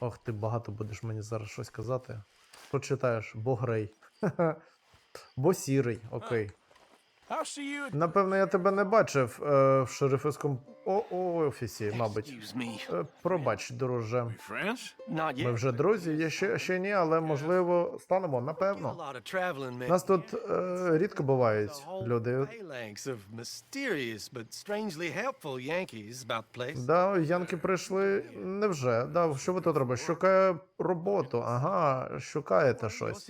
Ох, ти багато будеш мені зараз щось казати. Прочитаєш, бо грей. Бо сірий, окей. Напевно, я тебе не бачив е, в шерифському о- офісі, мабуть. Е, пробач, друже. Ми вже друзі, є ще, ще ні, але можливо станемо, напевно. Нас тут е, рідко бувають люди. Да, янки прийшли. Невже? Да, що ви тут робите? Шукає роботу. Ага, шукаєте щось.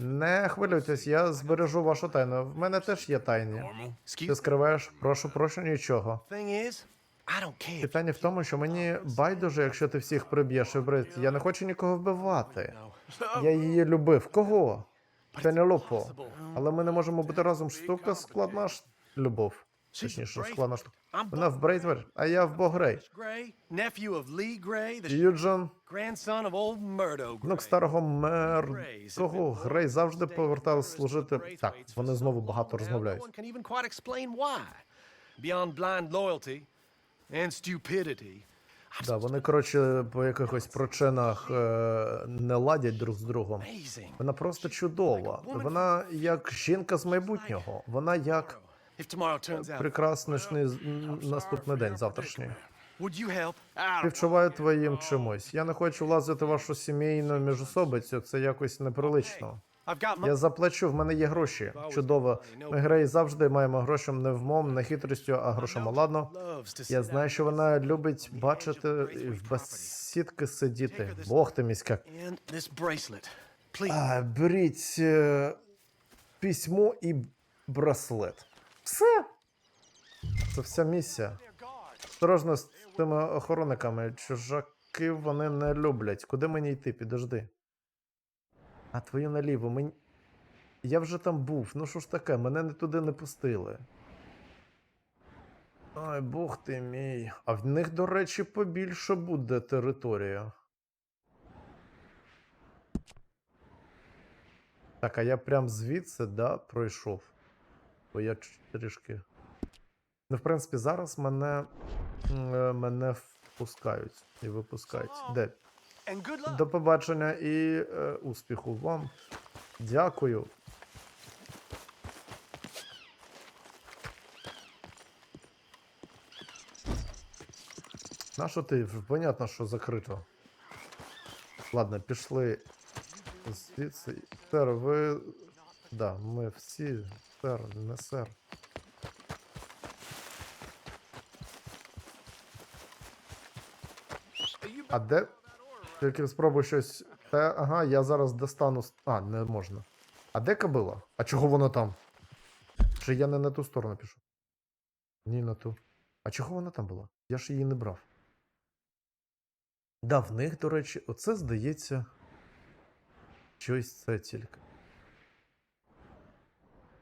Не хвилюйтесь, я збережу вашу тайну. В мене теж є тайні. Ти скриваєш, прошу, прошу нічого. Питання в тому, що мені байдуже, якщо ти всіх приб'єш і брит. Я не хочу нікого вбивати. Я її любив. Кого? Пенелопо. Але ми не можемо бути разом. Штука складна ж любов. Точніше, складна штука. Вона в Брейтвер, а я в Gray, the Юджин, внук старого мер. Кого Грей завжди повертав служити. Так, вони знову багато розмовляють. Да, вони, коротше, по якихось причинах е, не ладять друг з другом. Вона просто чудова. Вона як жінка з майбутнього. Вона як Прекрасний наступний день завтрашній. Співчуваю твоїм чимось. Я не хочу влазити в вашу сімейну міжособицю, це якось неприлично. Я заплачу, в мене є гроші. Чудово. Ми грей завжди маємо грошем не вмом, не хитрістю, а грошима. Ладно. Я знаю, що вона любить бачити в безсідки сидіти. Бог ти міська. А, беріть е, письмо і браслет. Все. Це вся місія. Осторожно з тими охоронниками. Чужаки вони не люблять. Куди мені йти? Підожди. А твою наліво, мені. Я вже там був. Ну що ж таке, мене не туди не пустили. Ой, бог ти мій. А в них, до речі, побільше буде територія. Так, а я прям звідси, да, пройшов. Бо я трішки. Ну, в принципі, зараз мене. е, мене впускають і випускають. Де? До побачення і е, успіху вам. Дякую. На що ти? Понятно, що закрито. Ладно, пішли звідси. Сер, ви. Да, ми всі. Сер, не сер. А де? Тільки спробуй щось. Та, ага, я зараз достану. А, не можна. А де кобила? А чого вона там? Чи я не на ту сторону пішов? Ні, на ту. А чого вона там була? Я ж її не брав. Да, в них, до речі, оце здається. Щось це тільки.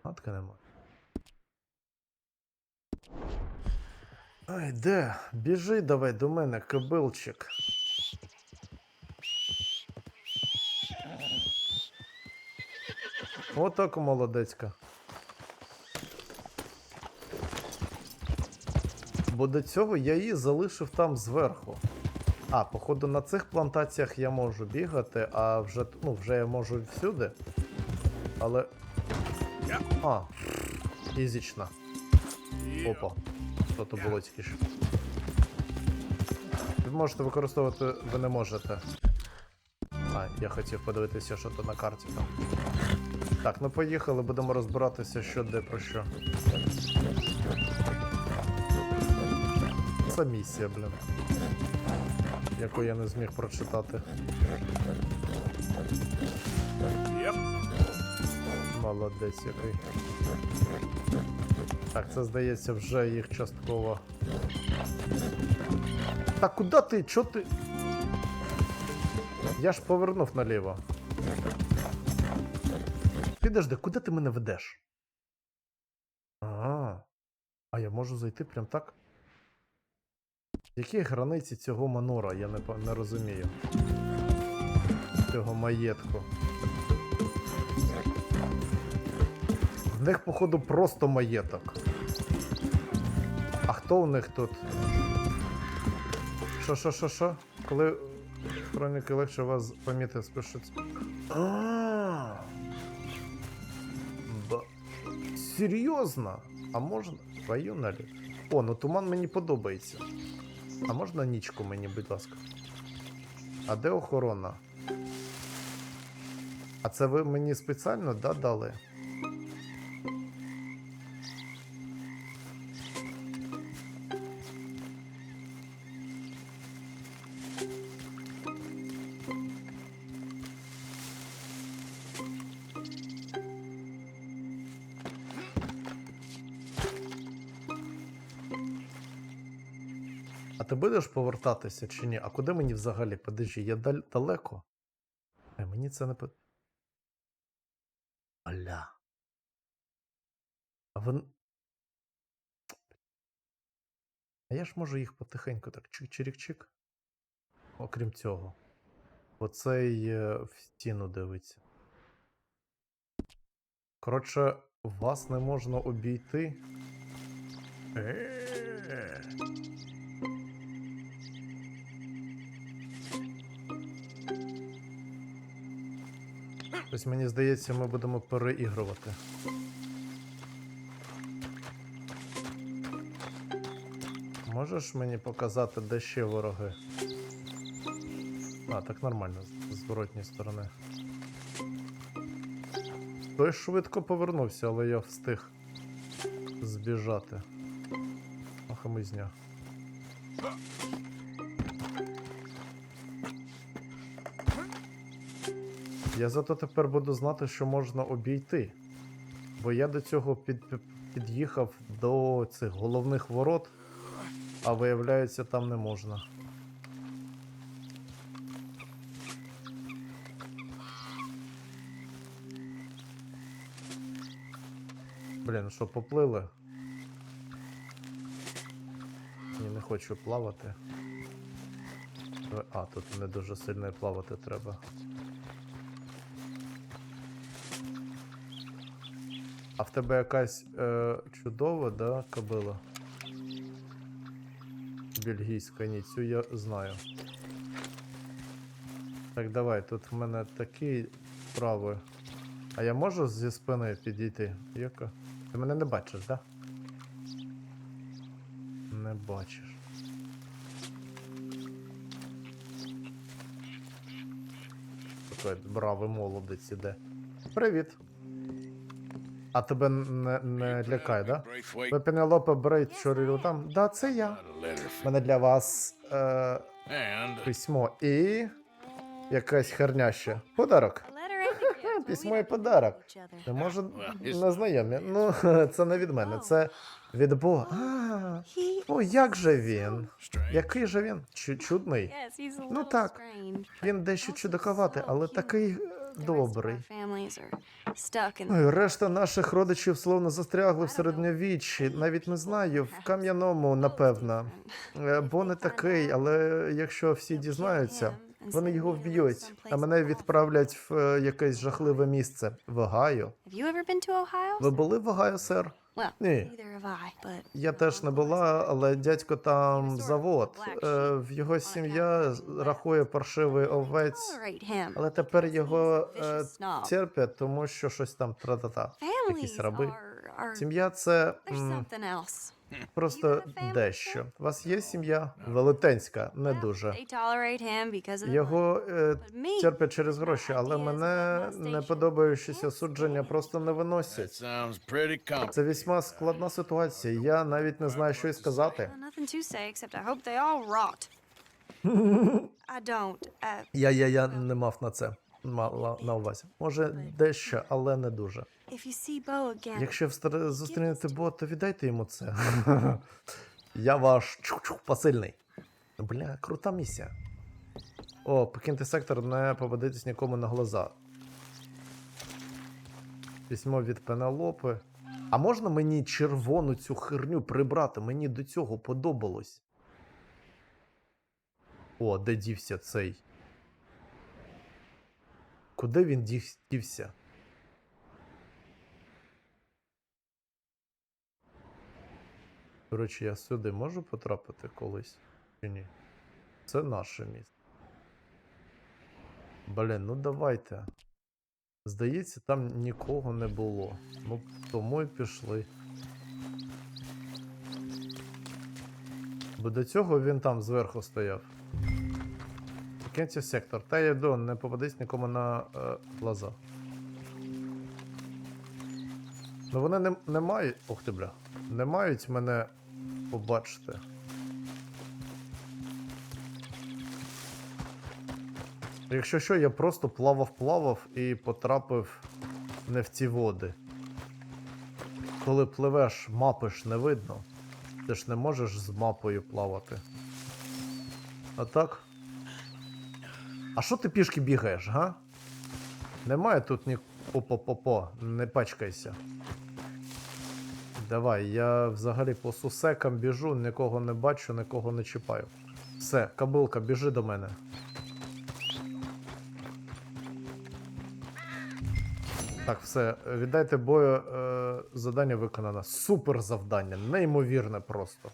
Матка нема. Ай, де? Біжи давай до мене, кобилчик. Отак молодецька. Бо до цього я її залишив там зверху. А, походу, на цих плантаціях я можу бігати, а вже, ну, вже я можу всюди. Але. А, фізично. Опа. Що то було що. Ви можете використовувати, ви не можете. А, я хотів подивитися, що то на карті там. Так, ну поїхали, будемо розбиратися, що де про що. Це місія, блін. Яку я не зміг прочитати. Молодець який. Так, це здається вже їх частково. Та куди ти? Чо ти? Я ж повернув наліво. Підожди, куди ти мене ведеш? Ага. А я можу зайти прям так? Які границі цього манора, я не, не розумію. Цього маєтку. В них, походу, просто маєток. А хто у них тут? Що, що, що, що? Коли Хроніки легше вас помітити спишуть. А. Серйозно? А можна? Твою наліт. О, ну туман мені подобається. А можна нічку мені, будь ласка? А де охорона? А це ви мені спеціально да, дали? А ти будеш повертатися чи ні? А куди мені взагалі? Подожди, я даль- далеко? Е, мені це не по. Аля. А вон. А я ж можу їх потихеньку так чик-чирік-чик. Окрім цього. Оцей е, в стіну дивиться. Коротше, вас не можна обійти. Тобто, мені здається, ми будемо переігрувати. Можеш мені показати, де ще вороги? А, так нормально, з зворотньої сторони. Той швидко повернувся, але я встиг збіжати. Ох, Я зато тепер буду знати, що можна обійти. Бо я до цього під, під- під'їхав до цих головних ворот, а виявляється, там не можна. Блін, що поплили? Ні, не хочу плавати. А, тут не дуже сильно плавати треба. А в тебе якась е, чудова, да, кобила? Бельгійська, ні, цю я знаю. Так, давай, тут в мене такі справи. А я можу зі спини підійти? Яка? Ти мене не бачиш, да? Не бачиш. Такий бравий молодець іде. Привіт. А тебе не, не лякає, да? Ви Пенелопе Брейд, що там? Да, це я. У мене для вас е, письмо і якась херня ще. Подарок. Письмо і подарок. Не може не знайомі. Ну, це не від мене, це від Бога. А, о, як же він? Який же він? Чу- Чудний. Ну так. Він дещо чудаковатий, але такий добрий. Ну і решта наших родичів словно застрягли в середньовіччі. Навіть не знаю, в кам'яному, напевно. Е, Бо не такий, але якщо всі дізнаються, вони його вб'ють, а мене відправлять в е, якесь жахливе місце. В Огайо. Ви були в Огайо, сер? Ні. Я теж не була, але дядько там завод. Е, В його сім'я рахує паршивий овець, але тепер його е, терпять, тому що щось там тра-та-та. якісь раби. Сім'я це м, просто дещо. У вас є сім'я? Велетенська, не дуже. Його е, терпять через гроші, але мене не подобаючіся судження просто не виносять. Це весьма складна ситуація. Я навіть не знаю, що й сказати. Uh, Я, я, я не мав на це мала на увазі. Може, дещо, але не дуже. Якщо зустрінете бот, то віддайте йому це. Я ваш чух-чух посильний. Бля, крута місія. О, покиньте сектор, не попадитесь нікому на глаза. Письмо від Пенелопи. А можна мені червону цю херню прибрати? Мені до цього подобалось. О, де дівся цей? Куди він дівся? До речі, я сюди можу потрапити колись чи ні? Це наше місце. Блін, ну давайте. Здається, там нікого не було. Ну, тому й пішли. Бо до цього він там зверху стояв. Кінці сектор. Та йду, не попадись нікому на е, глаза. Ну вони не, не мають. Ох ти бля. Не мають мене побачити. Якщо що, я просто плавав-плавав і потрапив не в ці води. Коли пливеш, мапи ж не видно. Ти ж не можеш з мапою плавати. А так? А що ти пішки бігаєш, га? Немає тут ні по-по-по-по, не пачкайся. Давай, я взагалі по сусекам біжу, нікого не бачу, нікого не чіпаю. Все, кабилка, біжи до мене. Так, все, віддайте бою, е, Задання виконано. Супер завдання, неймовірне просто.